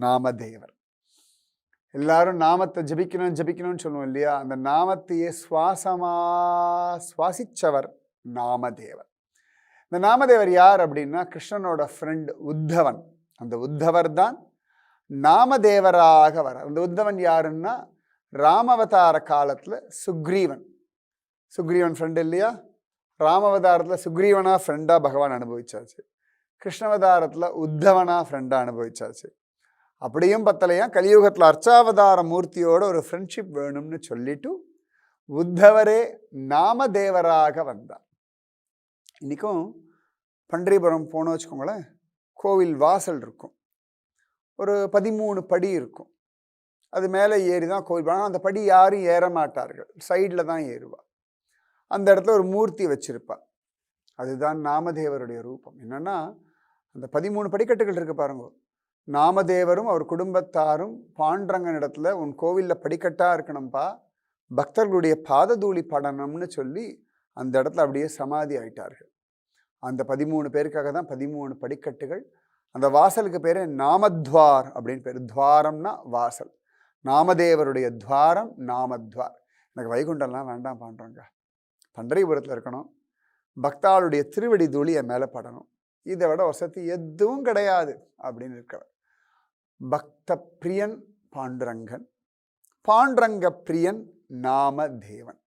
நாமதேவர் எல்லாரும் நாமத்தை ஜபிக்கணும் ஜபிக்கணும்னு சொல்லுவோம் இல்லையா? அந்த நாமத்தையே சுவாசமா சுவாசிச்சவர் நாமதேவர் இந்த நாமதேவர் யார் அப்படின்னா கிருஷ்ணனோட ஃப்ரெண்ட் உத்தவன். அந்த உத்தவர் தான் நாமதேவராக வர அந்த உத்தவன் யாருன்னா ராமவதார காலத்தில் சுக்ரீவன். சுக்ரீவன் ஃப்ரெண்டு இல்லையா? ராமவதாரத்தில் சுக்ரீவனா ஃப்ரெண்டாக பகவான் அனுபவிச்சாச்சு. கிருஷ்ணவதாரத்தில் உத்தவனா ஃப்ரெண்டாக அனுபவிச்சாச்சு. அப்படியும் பத்தலையா? கலியுகத்தில் அர்ச்சாவதார மூர்த்தியோட ஒரு ஃப்ரெண்ட்ஷிப் வேணும்னு சொல்லிட்டு உத்தவரே நாமதேவராக வந்தார். இன்றைக்கும் பன்றிபுரம் போனோம் வச்சுக்கோங்களேன் கோவில் வாசல் இருக்கும். ஒரு பதிமூணு படி இருக்கும். அது மேலே ஏறி தான் கோவில் ஆனால் அந்த படி யாரும் ஏற மாட்டார்கள். சைடில் தான் ஏறுவாள் அந்த இடத்துல ஒரு மூர்த்தி வச்சுருப்பா. அதுதான் நாமதேவருடைய ரூபம். என்னென்னா அந்த பதிமூணு படிக்கட்டுகள் இருக்குது பாருங்க. நாமதேவரும் அவர் குடும்பத்தாரும் பாண்டரங்கன் இடத்துல உன் கோவிலில் படிக்கட்டாக இருக்கணும்ப்பா பக்தர்களுடைய பாததூளி படணும்னு சொல்லி அந்த இடத்துல அப்படியே சமாதி ஆயிட்டார்கள். அந்த பதிமூணு பேருக்காக தான் பதிமூணு படிக்கட்டுகள். அந்த வாசலுக்கு பேர் நாமத்வார் அப்படின்னு பேர். துவாரம்னா வாசல். நாமதேவருடைய துவாரம் நாமத்வார். எனக்கு வைகுண்டம்லாம் வேண்டாம் பண்ணுறோங்க பண்டரிபுரத்தில் இருக்கணும். பக்தாளுடைய திருவடி தூளி என் மேலே படணும். இதை விட வசதி எதுவும் கிடையாது அப்படின்னு இருக்கிறார் பக்த பிரியன் பாண்டுரங்கன். பாண்டுரங்க பிரியன் நாம தேவன்